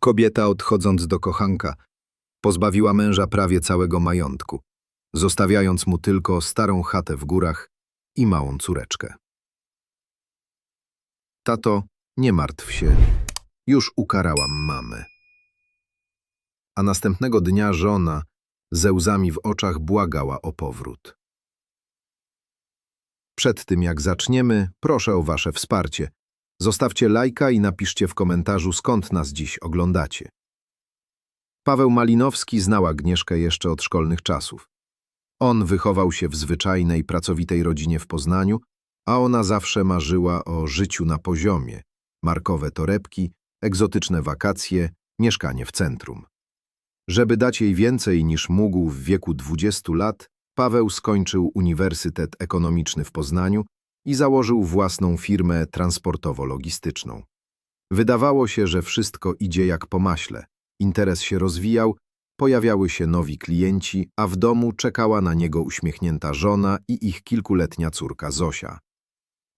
Kobieta, odchodząc do kochanka, pozbawiła męża prawie całego majątku, zostawiając mu tylko starą chatę w górach i małą córeczkę. Tato, nie martw się, już ukarałam mamę. A następnego dnia żona, ze łzami w oczach, błagała o powrót. Przed tym jak zaczniemy, proszę o wasze wsparcie. Zostawcie lajka i napiszcie w komentarzu, skąd nas dziś oglądacie. Paweł Malinowski znał Agnieszkę jeszcze od szkolnych czasów. On wychował się w zwyczajnej, pracowitej rodzinie w Poznaniu, a ona zawsze marzyła o życiu na poziomie, markowe torebki, egzotyczne wakacje, mieszkanie w centrum. Żeby dać jej więcej niż mógł w wieku 20 lat, Paweł skończył Uniwersytet Ekonomiczny w Poznaniu i założył własną firmę transportowo-logistyczną. Wydawało się, że wszystko idzie jak po maśle. Interes się rozwijał, pojawiały się nowi klienci, a w domu czekała na niego uśmiechnięta żona i ich kilkuletnia córka Zosia.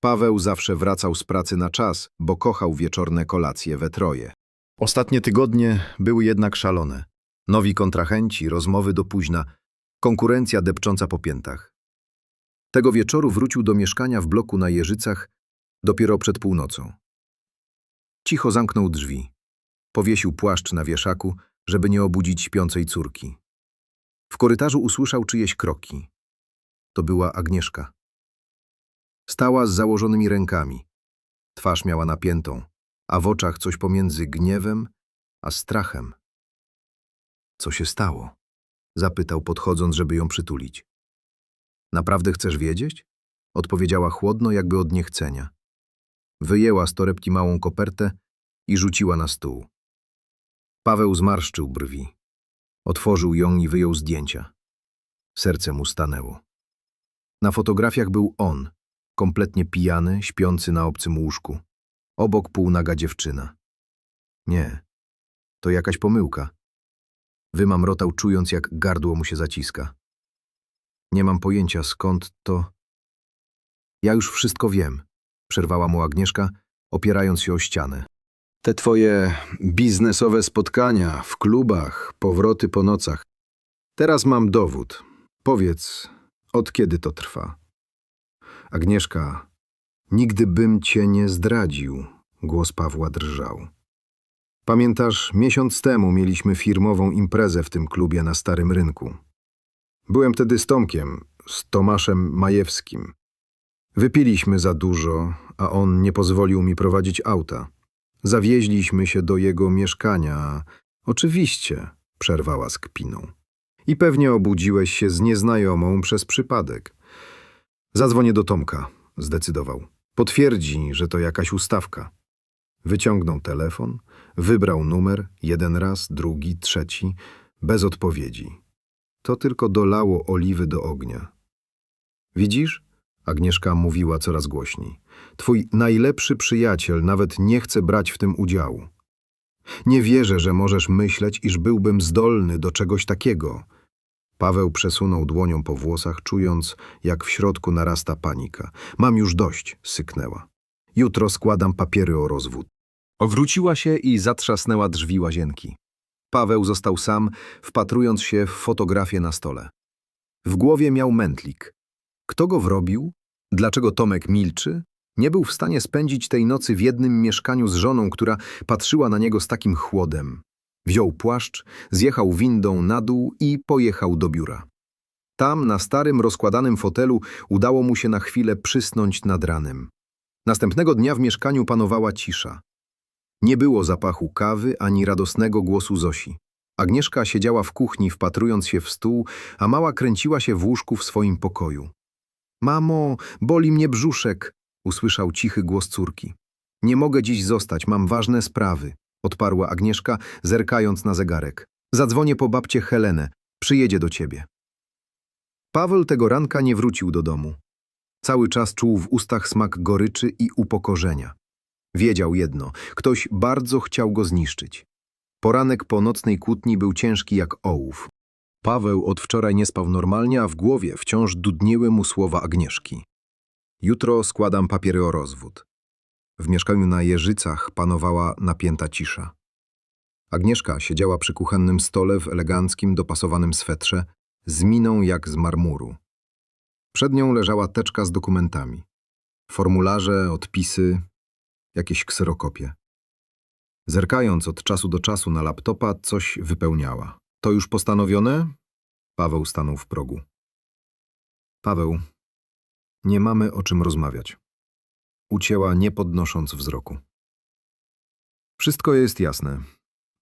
Paweł zawsze wracał z pracy na czas, bo kochał wieczorne kolacje we troje. Ostatnie tygodnie były jednak szalone. Nowi kontrahenci, rozmowy do późna, konkurencja depcząca po piętach. Tego wieczoru wrócił do mieszkania w bloku na Jeżycach dopiero przed północą. Cicho zamknął drzwi. Powiesił płaszcz na wieszaku, żeby nie obudzić śpiącej córki. W korytarzu usłyszał czyjeś kroki. To była Agnieszka. Stała z założonymi rękami. Twarz miała napiętą, a w oczach coś pomiędzy gniewem a strachem. Co się stało? Zapytał, podchodząc, żeby ją przytulić. Naprawdę chcesz wiedzieć? Odpowiedziała chłodno, jakby od niechcenia. Wyjęła z torebki małą kopertę i rzuciła na stół. Paweł zmarszczył brwi. Otworzył ją i wyjął zdjęcia. Serce mu stanęło. Na fotografiach był on, kompletnie pijany, śpiący na obcym łóżku. Obok półnaga dziewczyna. Nie, to jakaś pomyłka. Wymamrotał, czując, jak gardło mu się zaciska. Nie mam pojęcia, skąd to... Ja już wszystko wiem, przerwała mu Agnieszka, opierając się o ścianę. Te twoje biznesowe spotkania w klubach, powroty po nocach. Teraz mam dowód. Powiedz, od kiedy to trwa? Agnieszka, nigdy bym cię nie zdradził, głos Pawła drżał. Pamiętasz, miesiąc temu mieliśmy firmową imprezę w tym klubie na Starym Rynku. Byłem wtedy z Tomkiem, z Tomaszem Majewskim. Wypiliśmy za dużo, a on nie pozwolił mi prowadzić auta. Zawieźliśmy się do jego mieszkania. Oczywiście, przerwała z kpiną. I pewnie obudziłeś się z nieznajomą przez przypadek. Zadzwonię do Tomka, zdecydował. Potwierdzi, że to jakaś ustawka. Wyciągnął telefon, wybrał numer, jeden raz, drugi, trzeci, bez odpowiedzi. To tylko dolało oliwy do ognia. Widzisz? Agnieszka mówiła coraz głośniej. Twój najlepszy przyjaciel nawet nie chce brać w tym udziału. Nie wierzę, że możesz myśleć, iż byłbym zdolny do czegoś takiego. Paweł przesunął dłonią po włosach, czując, jak w środku narasta panika. Mam już dość, syknęła. Jutro składam papiery o rozwód. Owróciła się i zatrzasnęła drzwi łazienki. Paweł został sam, wpatrując się w fotografię na stole. W głowie miał mętlik. Kto go wrobił? Dlaczego Tomek milczy? Nie był w stanie spędzić tej nocy w jednym mieszkaniu z żoną, która patrzyła na niego z takim chłodem. Wziął płaszcz, zjechał windą na dół i pojechał do biura. Tam, na starym, rozkładanym fotelu, udało mu się na chwilę przysnąć nad ranem. Następnego dnia w mieszkaniu panowała cisza. Nie było zapachu kawy ani radosnego głosu Zosi. Agnieszka siedziała w kuchni, wpatrując się w stół, a mała kręciła się w łóżku w swoim pokoju. Mamo, boli mnie brzuszek, usłyszał cichy głos córki. Nie mogę dziś zostać, mam ważne sprawy, odparła Agnieszka, zerkając na zegarek. Zadzwonię po babcię Helenę, przyjedzie do ciebie. Paweł tego ranka nie wrócił do domu. Cały czas czuł w ustach smak goryczy i upokorzenia. Wiedział jedno, ktoś bardzo chciał go zniszczyć. Poranek po nocnej kłótni był ciężki jak ołów. Paweł od wczoraj nie spał normalnie, a w głowie wciąż dudniły mu słowa Agnieszki. Jutro składam papiery o rozwód. W mieszkaniu na Jeżycach panowała napięta cisza. Agnieszka siedziała przy kuchennym stole w eleganckim, dopasowanym swetrze, z miną jak z marmuru. Przed nią leżała teczka z dokumentami. Formularze, odpisy, jakieś kserokopie. Zerkając od czasu do czasu na laptopa, coś wypełniała. To już postanowione? Paweł stanął w progu. Paweł, nie mamy o czym rozmawiać. Ucięła, nie podnosząc wzroku. Wszystko jest jasne.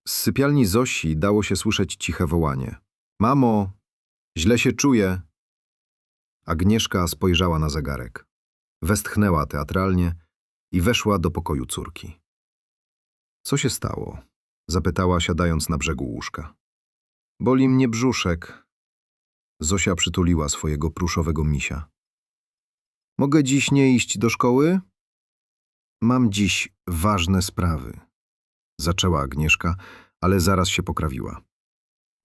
Z sypialni Zosi dało się słyszeć ciche wołanie. Mamo, źle się czuję. Agnieszka spojrzała na zegarek. Westchnęła teatralnie i weszła do pokoju córki. Co się stało? Zapytała, siadając na brzegu łóżka. Boli mnie brzuszek. Zosia przytuliła swojego pruszowego misia. Mogę dziś nie iść do szkoły? Mam dziś ważne sprawy. Zaczęła Agnieszka, ale zaraz się poprawiła.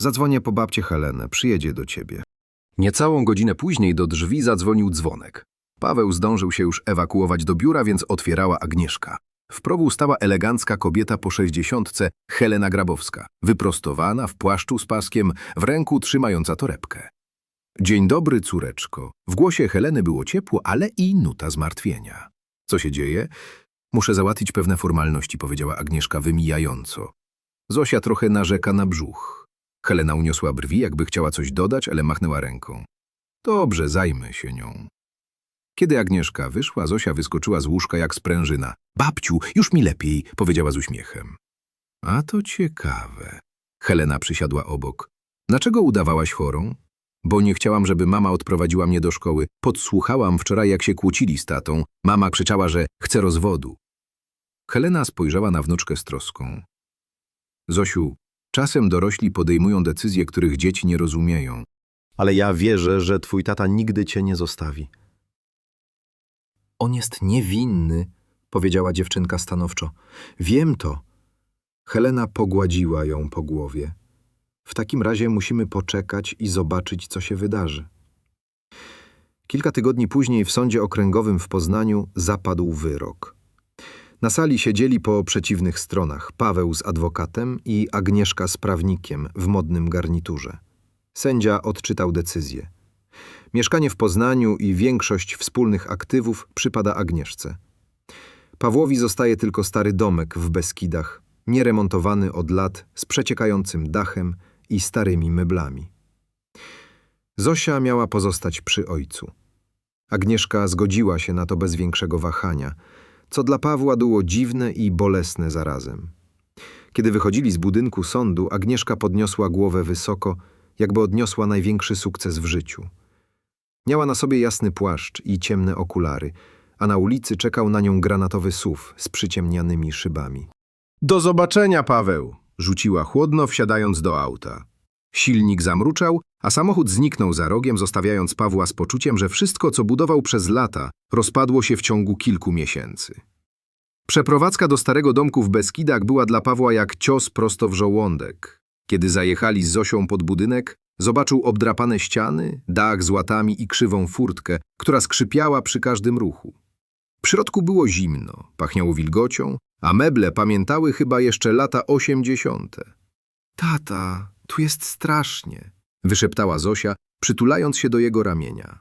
Zadzwonię po babcię Helenę, przyjedzie do ciebie. Niecałą godzinę później do drzwi zadzwonił dzwonek. Paweł zdążył się już ewakuować do biura, więc otwierała Agnieszka. W progu stała elegancka kobieta po sześćdziesiątce, Helena Grabowska, wyprostowana, w płaszczu z paskiem, w ręku trzymająca torebkę. Dzień dobry, córeczko. W głosie Heleny było ciepło, ale i nuta zmartwienia. Co się dzieje? Muszę załatwić pewne formalności, powiedziała Agnieszka wymijająco. Zosia trochę narzeka na brzuch. Helena uniosła brwi, jakby chciała coś dodać, ale machnęła ręką. Dobrze, zajmę się nią. Kiedy Agnieszka wyszła, Zosia wyskoczyła z łóżka jak sprężyna. Babciu, już mi lepiej, powiedziała z uśmiechem. A to ciekawe. Helena przysiadła obok. Dlaczego udawałaś chorą? Bo nie chciałam, żeby mama odprowadziła mnie do szkoły. Podsłuchałam wczoraj, jak się kłócili z tatą. Mama krzyczała, że chce rozwodu. Helena spojrzała na wnuczkę z troską. Zosiu, czasem dorośli podejmują decyzje, których dzieci nie rozumieją. Ale ja wierzę, że twój tata nigdy cię nie zostawi. On jest niewinny, powiedziała dziewczynka stanowczo. Wiem to. Helena pogładziła ją po głowie. W takim razie musimy poczekać i zobaczyć, co się wydarzy. Kilka tygodni później w sądzie okręgowym w Poznaniu zapadł wyrok. Na sali siedzieli po przeciwnych stronach Paweł z adwokatem i Agnieszka z prawnikiem w modnym garniturze. Sędzia odczytał decyzję. Mieszkanie w Poznaniu i większość wspólnych aktywów przypada Agnieszce. Pawłowi zostaje tylko stary domek w Beskidach, nieremontowany od lat, z przeciekającym dachem i starymi meblami. Zosia miała pozostać przy ojcu. Agnieszka zgodziła się na to bez większego wahania, co dla Pawła było dziwne i bolesne zarazem. Kiedy wychodzili z budynku sądu, Agnieszka podniosła głowę wysoko, jakby odniosła największy sukces w życiu. Miała na sobie jasny płaszcz i ciemne okulary, a na ulicy czekał na nią granatowy SUV z przyciemnianymi szybami. Do zobaczenia, Paweł! Rzuciła chłodno, wsiadając do auta. Silnik zamruczał, a samochód zniknął za rogiem, zostawiając Pawła z poczuciem, że wszystko, co budował przez lata, rozpadło się w ciągu kilku miesięcy. Przeprowadzka do starego domku w Beskidach była dla Pawła jak cios prosto w żołądek. Kiedy zajechali z Zosią pod budynek, zobaczył obdrapane ściany, dach z łatami i krzywą furtkę, która skrzypiała przy każdym ruchu. W środku było zimno, pachniało wilgocią, a meble pamiętały chyba jeszcze lata osiemdziesiąte. Tata, tu jest strasznie, wyszeptała Zosia, przytulając się do jego ramienia.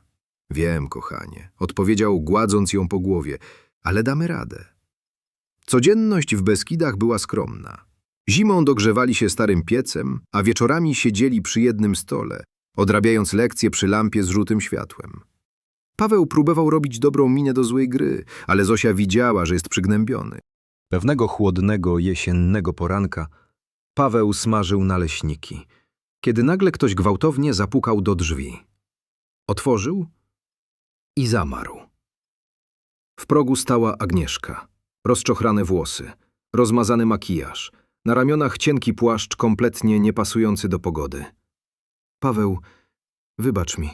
Wiem, kochanie, odpowiedział, gładząc ją po głowie, ale damy radę. Codzienność w Beskidach była skromna. Zimą dogrzewali się starym piecem, a wieczorami siedzieli przy jednym stole, odrabiając lekcje przy lampie z żółtym światłem. Paweł próbował robić dobrą minę do złej gry, ale Zosia widziała, że jest przygnębiony. Pewnego chłodnego, jesiennego poranka Paweł smażył naleśniki, kiedy nagle ktoś gwałtownie zapukał do drzwi. Otworzył i zamarł. W progu stała Agnieszka. Rozczochrane włosy, rozmazany makijaż, na ramionach cienki płaszcz kompletnie niepasujący do pogody. Paweł, wybacz mi,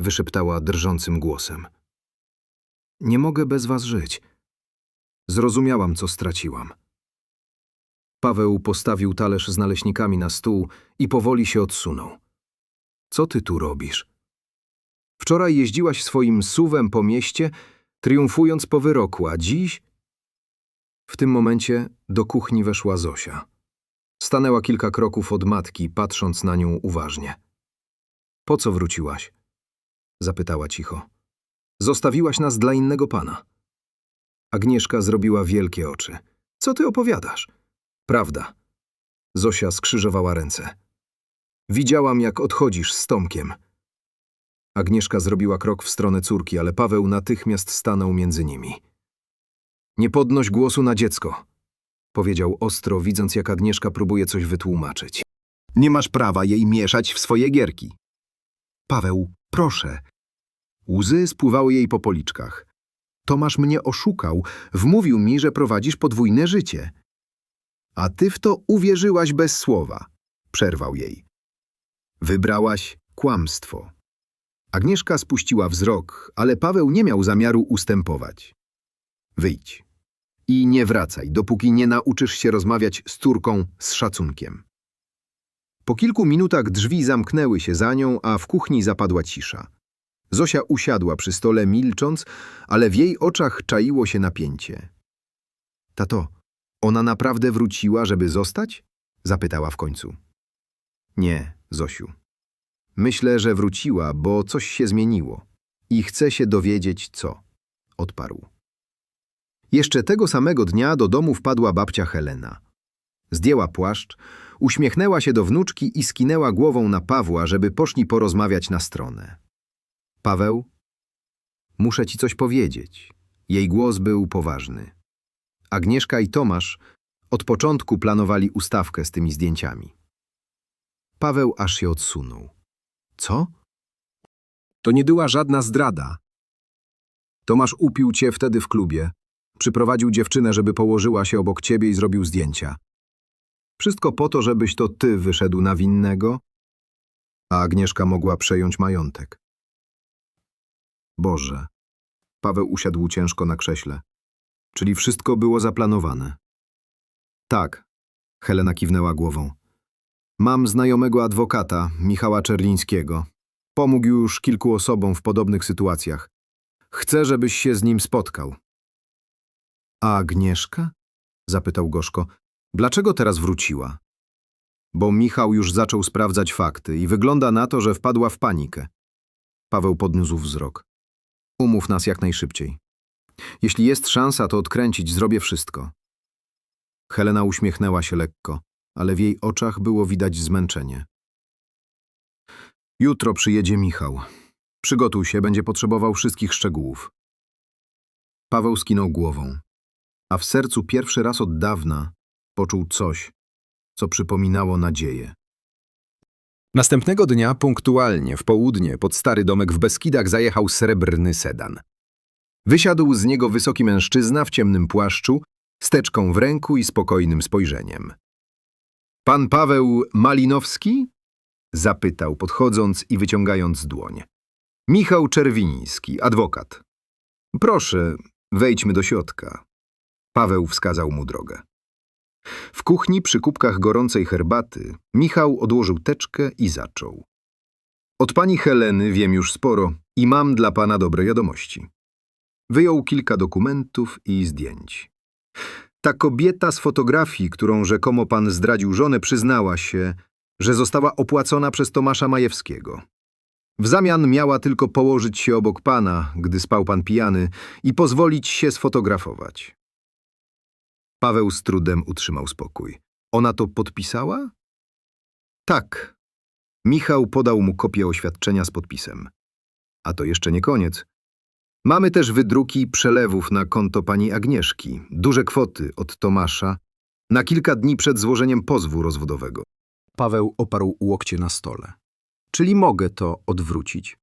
wyszeptała drżącym głosem. Nie mogę bez was żyć. Zrozumiałam, co straciłam. Paweł postawił talerz z naleśnikami na stół i powoli się odsunął. Co ty tu robisz? Wczoraj jeździłaś swoim suwem po mieście, triumfując po wyroku, a dziś... W tym momencie do kuchni weszła Zosia. Stanęła kilka kroków od matki, patrząc na nią uważnie. Po co wróciłaś? Zapytała cicho. Zostawiłaś nas dla innego pana. Agnieszka zrobiła wielkie oczy. Co ty opowiadasz? Prawda. Zosia skrzyżowała ręce. Widziałam, jak odchodzisz z Tomkiem. Agnieszka zrobiła krok w stronę córki, ale Paweł natychmiast stanął między nimi. Nie podnoś głosu na dziecko, powiedział ostro, widząc jak Agnieszka próbuje coś wytłumaczyć. Nie masz prawa jej mieszać w swoje gierki. Paweł, proszę. Łzy spływały jej po policzkach. Tomasz mnie oszukał, wmówił mi, że prowadzisz podwójne życie. A ty w to uwierzyłaś bez słowa, przerwał jej. Wybrałaś kłamstwo. Agnieszka spuściła wzrok, ale Paweł nie miał zamiaru ustępować. Wyjdź i nie wracaj, dopóki nie nauczysz się rozmawiać z córką z szacunkiem. Po kilku minutach drzwi zamknęły się za nią, a w kuchni zapadła cisza. Zosia usiadła przy stole milcząc, ale w jej oczach czaiło się napięcie. Tato, ona naprawdę wróciła, żeby zostać? Zapytała w końcu. Nie, Zosiu. Myślę, że wróciła, bo coś się zmieniło i chce się dowiedzieć, co. Odparł. Jeszcze tego samego dnia do domu wpadła babcia Helena. Zdjęła płaszcz, uśmiechnęła się do wnuczki i skinęła głową na Pawła, żeby poszli porozmawiać na stronę. Paweł, muszę ci coś powiedzieć. Jej głos był poważny. Agnieszka i Tomasz od początku planowali ustawkę z tymi zdjęciami. Paweł aż się odsunął. Co? To nie była żadna zdrada. Tomasz upił cię wtedy w klubie. Przyprowadził dziewczynę, żeby położyła się obok ciebie i zrobił zdjęcia. Wszystko po to, żebyś to ty wyszedł na winnego, a Agnieszka mogła przejąć majątek. Boże. Paweł usiadł ciężko na krześle. Czyli wszystko było zaplanowane. Tak. Helena kiwnęła głową. Mam znajomego adwokata, Michała Czerlińskiego. Pomógł już kilku osobom w podobnych sytuacjach. Chcę, żebyś się z nim spotkał. A Agnieszka? Zapytał gorzko. Dlaczego teraz wróciła? Bo Michał już zaczął sprawdzać fakty i wygląda na to, że wpadła w panikę. Paweł podniósł wzrok. Umów nas jak najszybciej. Jeśli jest szansa to odkręcić, zrobię wszystko. Helena uśmiechnęła się lekko, ale w jej oczach było widać zmęczenie. Jutro przyjedzie Michał. Przygotuj się, będzie potrzebował wszystkich szczegółów. Paweł skinął głową, a w sercu pierwszy raz od dawna poczuł coś, co przypominało nadzieję. Następnego dnia, punktualnie, w południe, pod stary domek w Beskidach zajechał srebrny sedan. Wysiadł z niego wysoki mężczyzna w ciemnym płaszczu, steczką w ręku i spokojnym spojrzeniem. Pan Paweł Malinowski? Zapytał, podchodząc i wyciągając dłoń. Michał Czerwiński, adwokat. Proszę, wejdźmy do środka. Paweł wskazał mu drogę. W kuchni przy kubkach gorącej herbaty Michał odłożył teczkę i zaczął. Od pani Heleny wiem już sporo i mam dla pana dobre wiadomości. Wyjął kilka dokumentów i zdjęć. Ta kobieta z fotografii, którą rzekomo pan zdradził żonę, przyznała się, że została opłacona przez Tomasza Majewskiego. W zamian miała tylko położyć się obok pana, gdy spał pan pijany, i pozwolić się sfotografować. Paweł z trudem utrzymał spokój. Ona to podpisała? Tak. Michał podał mu kopię oświadczenia z podpisem. A to jeszcze nie koniec. Mamy też wydruki przelewów na konto pani Agnieszki, duże kwoty od Tomasza, na kilka dni przed złożeniem pozwu rozwodowego. Paweł oparł łokcie na stole. Czyli mogę to odwrócić?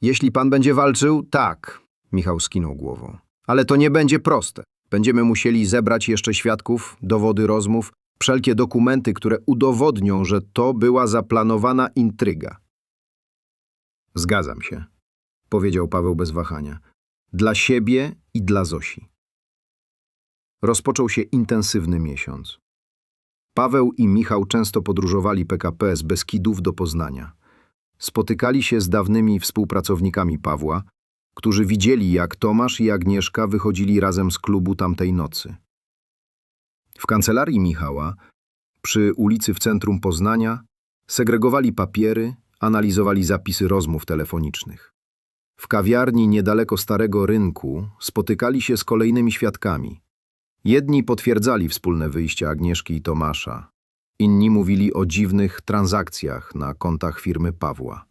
Jeśli pan będzie walczył, tak, Michał skinął głową. Ale to nie będzie proste. Będziemy musieli zebrać jeszcze świadków, dowody rozmów, wszelkie dokumenty, które udowodnią, że to była zaplanowana intryga. Zgadzam się, powiedział Paweł bez wahania. Dla siebie i dla Zosi. Rozpoczął się intensywny miesiąc. Paweł i Michał często podróżowali PKP z Beskidów do Poznania. Spotykali się z dawnymi współpracownikami Pawła, którzy widzieli, jak Tomasz i Agnieszka wychodzili razem z klubu tamtej nocy. W kancelarii Michała Przy ulicy w centrum Poznania segregowali papiery, analizowali zapisy rozmów telefonicznych. W kawiarni niedaleko Starego Rynku spotykali się z kolejnymi świadkami. Jedni potwierdzali wspólne wyjście Agnieszki i Tomasza, inni mówili o dziwnych transakcjach na kontach firmy Pawła.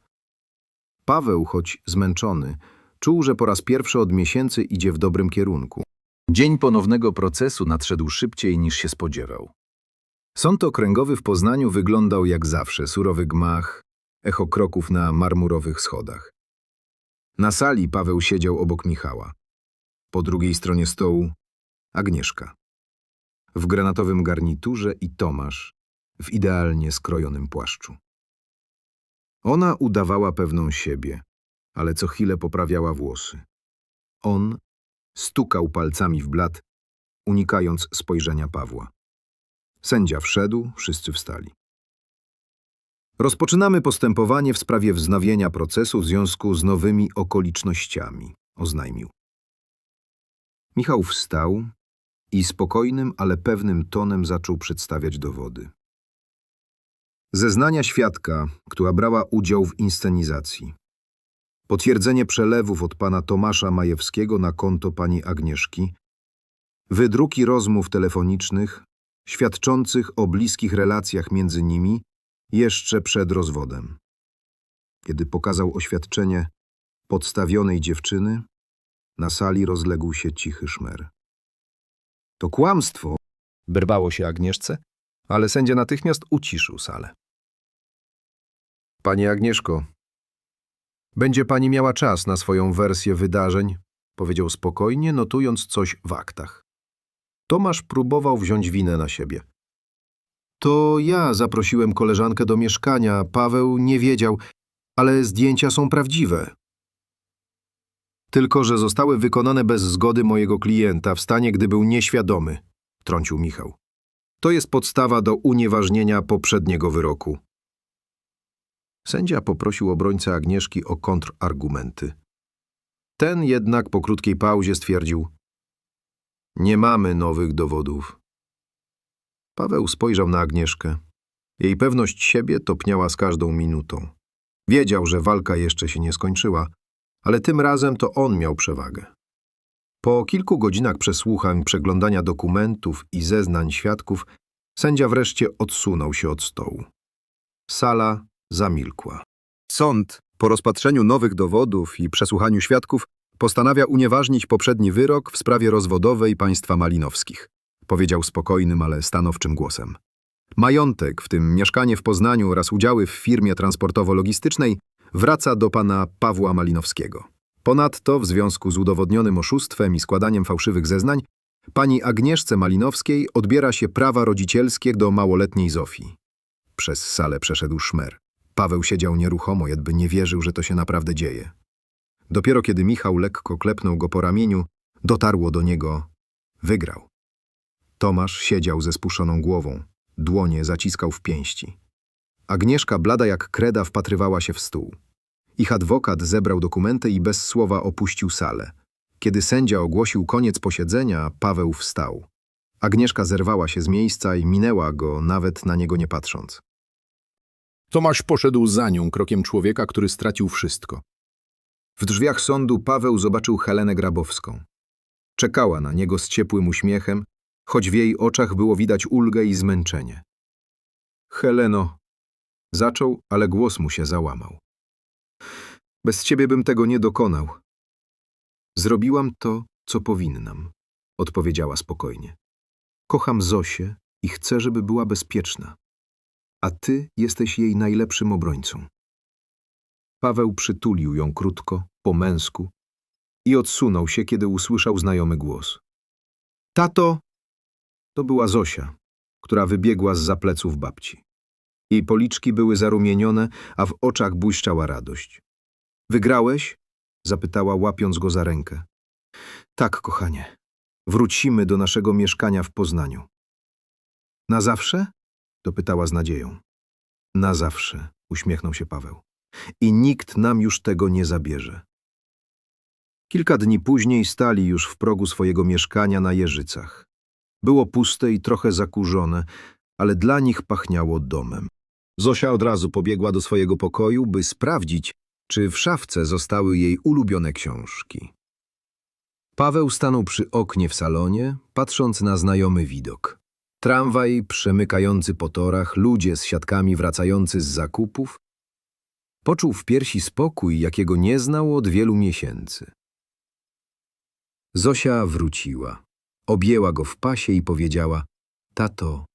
Paweł, choć zmęczony, czuł, że po raz pierwszy od miesięcy idzie w dobrym kierunku. Dzień ponownego procesu nadszedł szybciej niż się spodziewał. Sąd okręgowy w Poznaniu wyglądał jak zawsze, surowy gmach, echo kroków na marmurowych schodach. Na sali Paweł siedział obok Michała. Po drugiej stronie stołu Agnieszka. W granatowym garniturze i Tomasz w idealnie skrojonym płaszczu. Ona udawała pewną siebie, ale co chwilę poprawiała włosy. On stukał palcami w blat, unikając spojrzenia Pawła. Sędzia wszedł, wszyscy wstali. Rozpoczynamy postępowanie w sprawie wznowienia procesu w związku z nowymi okolicznościami, oznajmił. Michał wstał i spokojnym, ale pewnym tonem zaczął przedstawiać dowody. Zeznania świadka, która brała udział w inscenizacji. Potwierdzenie przelewów od pana Tomasza Majewskiego na konto pani Agnieszki. Wydruki rozmów telefonicznych świadczących o bliskich relacjach między nimi jeszcze przed rozwodem. Kiedy pokazał oświadczenie podstawionej dziewczyny, na sali rozległ się cichy szmer. To kłamstwo, Brbało się Agnieszce, ale sędzia natychmiast uciszył salę. Pani Agnieszko, będzie pani miała czas na swoją wersję wydarzeń, powiedział spokojnie, notując coś w aktach. Tomasz próbował wziąć winę na siebie. To ja zaprosiłem koleżankę do mieszkania, Paweł nie wiedział, ale zdjęcia są prawdziwe. Tylko, że zostały wykonane bez zgody mojego klienta w stanie, gdy był nieświadomy, trącił Michał. To jest podstawa do unieważnienia poprzedniego wyroku. Sędzia poprosił obrońcę Agnieszki o kontrargumenty. Ten jednak po krótkiej pauzie stwierdził: Nie mamy nowych dowodów. Paweł spojrzał na Agnieszkę. Jej pewność siebie topniała z każdą minutą. Wiedział, że walka jeszcze się nie skończyła, ale tym razem to on miał przewagę. Po kilku godzinach przesłuchań, przeglądania dokumentów i zeznań świadków, sędzia wreszcie odsunął się od stołu. Sala zamilkła. Sąd, po rozpatrzeniu nowych dowodów i przesłuchaniu świadków, postanawia unieważnić poprzedni wyrok w sprawie rozwodowej państwa Malinowskich. Powiedział spokojnym, ale stanowczym głosem. Majątek, w tym mieszkanie w Poznaniu oraz udziały w firmie transportowo-logistycznej, wraca do pana Pawła Malinowskiego. Ponadto, w związku z udowodnionym oszustwem i składaniem fałszywych zeznań, pani Agnieszce Malinowskiej odbiera się prawa rodzicielskie do małoletniej Zofii. Przez salę przeszedł szmer. Paweł siedział nieruchomo, jakby nie wierzył, że to się naprawdę dzieje. Dopiero kiedy Michał lekko klepnął go po ramieniu, dotarło do niego – wygrał. Tomasz siedział ze spuszczoną głową, dłonie zaciskał w pięści. Agnieszka, blada jak kreda, wpatrywała się w stół. Ich adwokat zebrał dokumenty i bez słowa opuścił salę. Kiedy sędzia ogłosił koniec posiedzenia, Paweł wstał. Agnieszka zerwała się z miejsca i minęła go, nawet na niego nie patrząc. Tomasz poszedł za nią krokiem człowieka, który stracił wszystko. W drzwiach sądu Paweł zobaczył Helenę Grabowską. Czekała na niego z ciepłym uśmiechem, choć w jej oczach było widać ulgę i zmęczenie. Heleno, zaczął, ale głos mu się załamał. Bez ciebie bym tego nie dokonał. Zrobiłam to, co powinnam, odpowiedziała spokojnie. Kocham Zosię i chcę, żeby była bezpieczna. A ty jesteś jej najlepszym obrońcą. Paweł przytulił ją krótko, po męsku i odsunął się, kiedy usłyszał znajomy głos. Tato! To była Zosia, która wybiegła z zapleców babci. Jej policzki były zarumienione, a w oczach błyszczała radość. Wygrałeś? zapytała, łapiąc go za rękę. Tak, kochanie. Wrócimy do naszego mieszkania w Poznaniu. Na zawsze? Dopytała z nadzieją. Na zawsze, uśmiechnął się Paweł. I nikt nam już tego nie zabierze. Kilka dni później stali już w progu swojego mieszkania na Jeżycach. Było puste i trochę zakurzone, ale dla nich pachniało domem. Zosia od razu pobiegła do swojego pokoju, by sprawdzić, czy w szafce zostały jej ulubione książki. Paweł stanął przy oknie w salonie, patrząc na znajomy widok. Tramwaj przemykający po torach, ludzie z siatkami wracający z zakupów. Poczuł w piersi spokój, jakiego nie znał od wielu miesięcy. Zosia wróciła. Objęła go w pasie i powiedziała: Tato,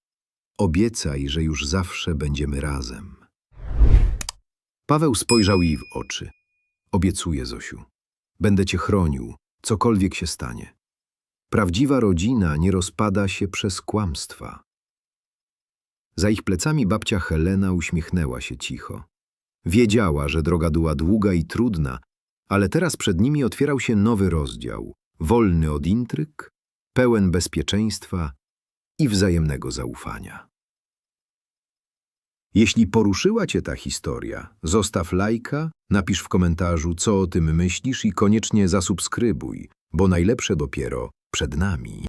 obiecaj, że już zawsze będziemy razem. Paweł spojrzał jej w oczy. Obiecuję, Zosiu. Będę cię chronił, cokolwiek się stanie. Prawdziwa rodzina nie rozpada się przez kłamstwa. Za ich plecami babcia Helena uśmiechnęła się cicho. Wiedziała, że droga była długa i trudna, ale teraz przed nimi otwierał się nowy rozdział, wolny od intryg, pełen bezpieczeństwa i wzajemnego zaufania. Jeśli poruszyła Cię ta historia, zostaw lajka, napisz w komentarzu, co o tym myślisz i koniecznie zasubskrybuj, bo najlepsze dopiero przed nami.